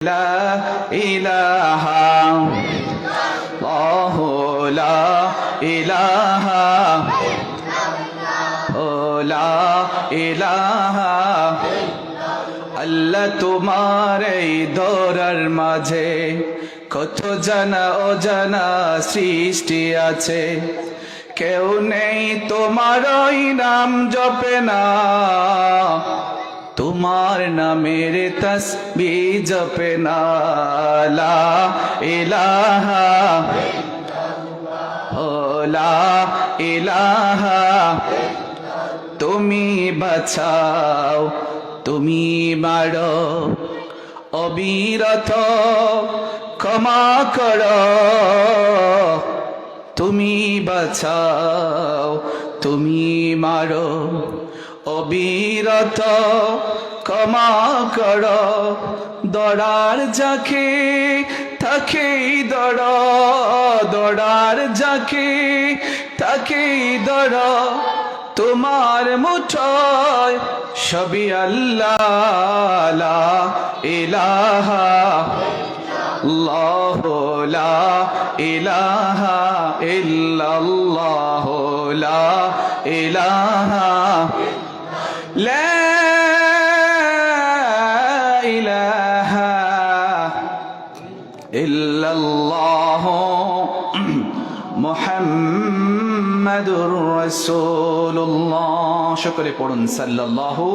লা ইলাহা আল্লাহু লা ইলাহা লা আল্লাহ তোমার এই দরার মাঝে কত জানা অজানা সৃষ্টি আছে। কেউ নেই তোমার নাম জপে না। তোমার নামের তসবি জপে না লা ইলাহা লা ইলাহা তুমি বাঁচাও তুমি মারো অবিরত ক্ষমা করো। তুমি বাঁচাও তুমি মারো অবিরত ক্ষমা করো। দড়ার যাকে তাকেই দড় দড়ার যাকে তাকেই দড় তোমার মুঠোয় সবই আল্লাহ ইলাহা আল্লাহ লা ইলাহা ইলাহা লা ইলাহা ইল্লাল্লাহ মুহাম্মাদুর রাসূলুল্লাহ। সকলে পড়ুন সাল্লাল্লাহু